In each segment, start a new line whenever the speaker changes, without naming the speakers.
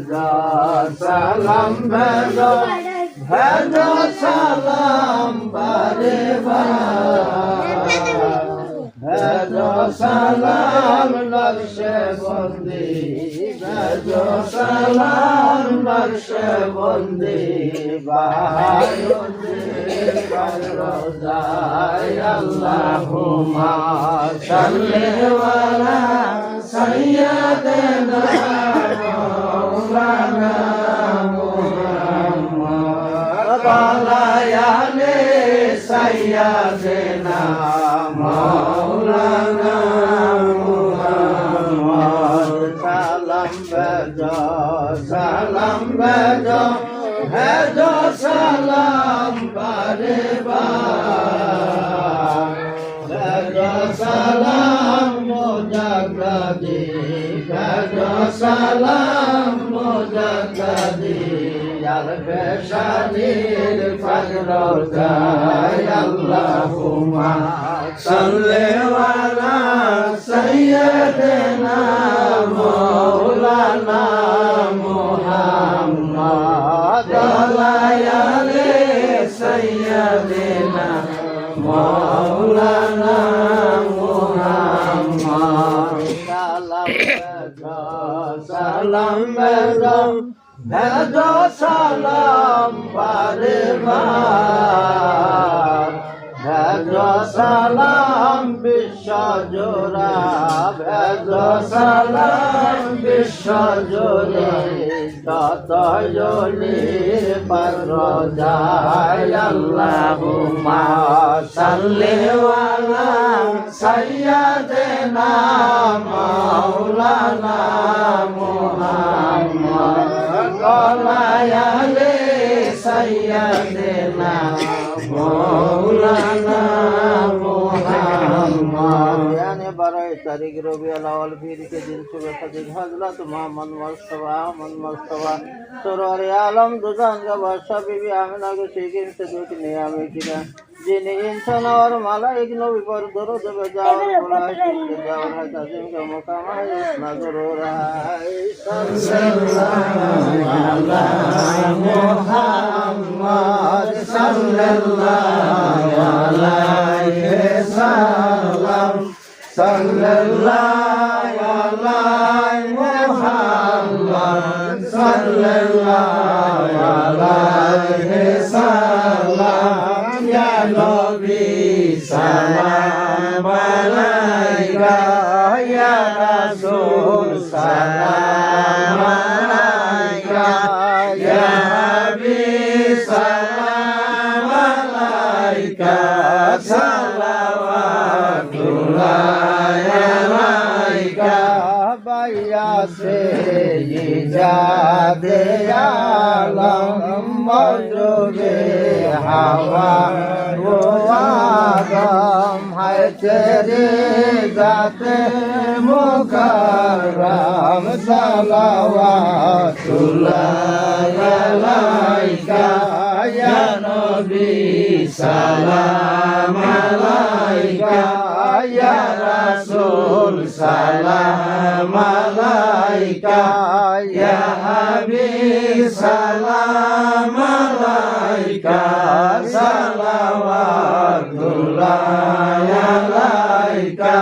বেজা সালাম বেজা ভেজা সালাম, বারে ভেজো সালাম, নকশে বন্দি। ভেজো সালাম, নকশে বন্দি। বাহায় আল্লাহুম্মা সাল্লি ওয়ালা সাইয়্যিদিনা। সালাম বেজো ভেজো সালাম বারে ভেজো সালাম মোজাগদি ভেজো সালাম মোজাগদি আর বেশানির ফজরজায় আল্লাহুম্মা সাল্লি আলা সাইয়্যিদিনা মাওলানা মুহাম্মদ আলাইহি সাইয়্যিদিনা মাওলানা মুহাম্মদ সালাম বেজো ভেজো সালাম বারে ভেজো সালাম বিশ্ব জোড়া। ভেজো সালাম বিশ্ব জোড়ে। তত জলির পর যায় আল্লাহুম্মা সাল্লি ওয়ালা সাইয়্যিদিনা মাওলানা মুহাম্মদ আলাইহি বারোই তারিখ রবিউল আওয়াল পীরকে দিন শুভেচ্ছা হজরত মোহাম্মদ মোস্তফা আহমদ মোস্তফা সরোয়ার আলম দুজানগা বাদশা বিবি আমিনাকে শিখিন সেদুক নিয়ে আমি কিনা। যিনি ইনসান আর মালাইক নবী পর দরদ বেজাওয়ার বলায় যাওয়ার হয় তাজিম কে মোকাম না জরুর হয় সাল্লাল্লাহু আলা মুহাম্মদ সাল্লাম। sallallahu alaihi wasallam sallallahu alaihi wasallam ya nabi salam alaika ya rasul salam alaika ya habib salam alaika যাদে Alam মজরে হাওয়া গোয়াদম হায় তেরে যাতে মুকাররাম সালাওয়াতুল্লাহ আলাইকা ইয়া নবী সালাম আলাইকা ইয়া রাসূল সালাম ya Habib salam alaika salawatullah alaika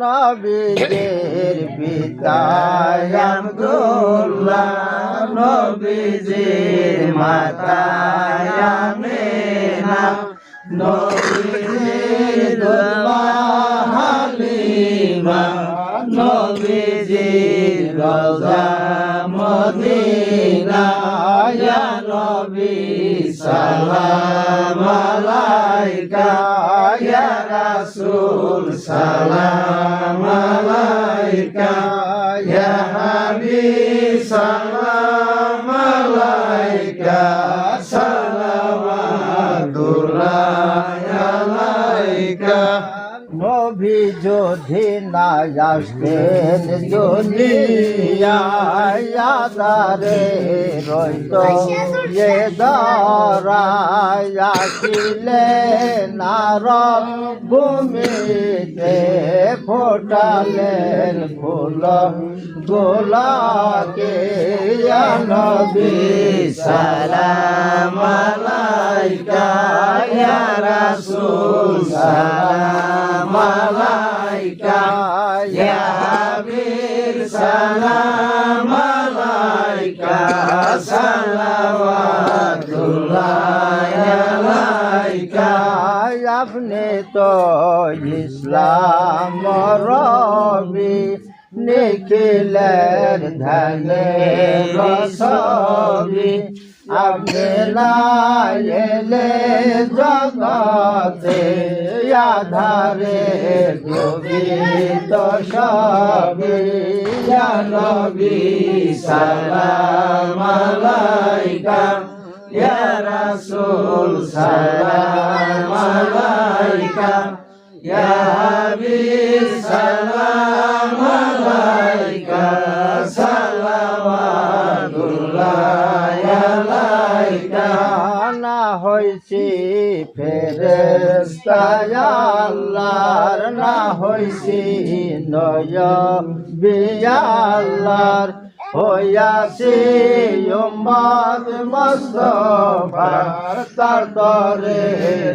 নবীজির পিতা আব্দুল্লাহ নবীজির মাতা আমেনা নবীজির দুলমা হালিমা নবীজির রওজা মদিনা ইয়া নবী সালাম আলাইকা ইয়া রাসূল সালাম আলাইকা ইয়া হাবিব সালাম যদি না আসতেন দুনিয়াদারে রইত যে দারায়াছিলে নারব ভূমিতে ফোটালেন ফুল, গোলাকে নবী সালাম ইয়া রাসূল আপনি তো ইসলাম রবি, নিখিলের ধানে রসবি। আপনি এলে জগতে আধারে গোবিত সবি। নবী সালাম আলাইকা। ইয়া রাসূল সালাম আলাইকা ইয়া হাবিব সালাম আলাইকা সালাওয়াতুল্লাহ আলাইকা না হইছি ফেরেশতা আল্লাহর, না হইছি নয় বিয়াল্লাহর হইয়াছি উম্মত মুস্তফার তার তরে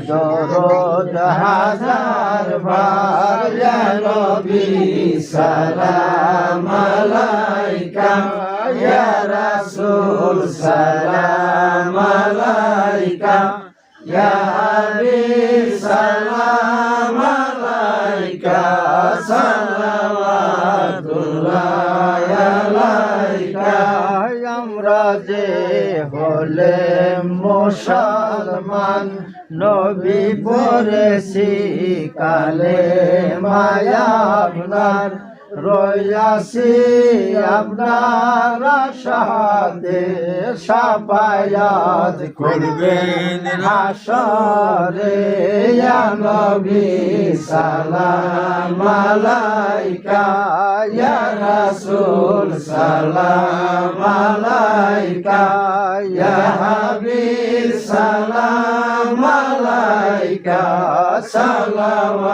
দরদ হাজার বার, ইয়া নবী সালাম আলাইকা, ইয়া রাসূল সালাম আলাইকা, ইয়া আমরা যে হলে মুসলমান নবী পড়েছি কালে মায়া আপনার। রয়াসি আপনার সাথে সাপায়াত করবেন ইয়া নবী সালাম আলাইকা ইয়া রাসূল সালাম আলাইকা ইয়া হাবিব সালাম আলাইকা সালাওয়াতুল্লাহ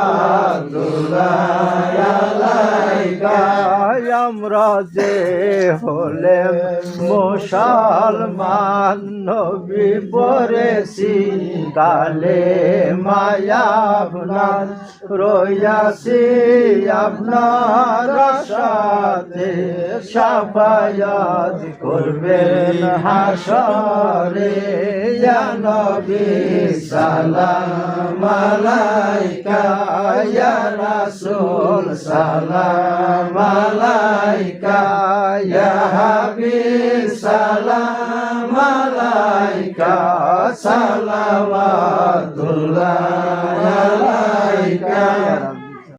আলাইকা। আমরা যে হলে মুসলমান, নবী পড়েছি কালে মায়া আপনার রয়াসি আপনার সাথে, সাফায়াত করবেন হাসরে নবী, সালাম আলাইকা। ইয়া রাসূল সালাম আলাইকা ইয়া হাবিব সালাম আলাইকা সালাওয়াতুল্লাহ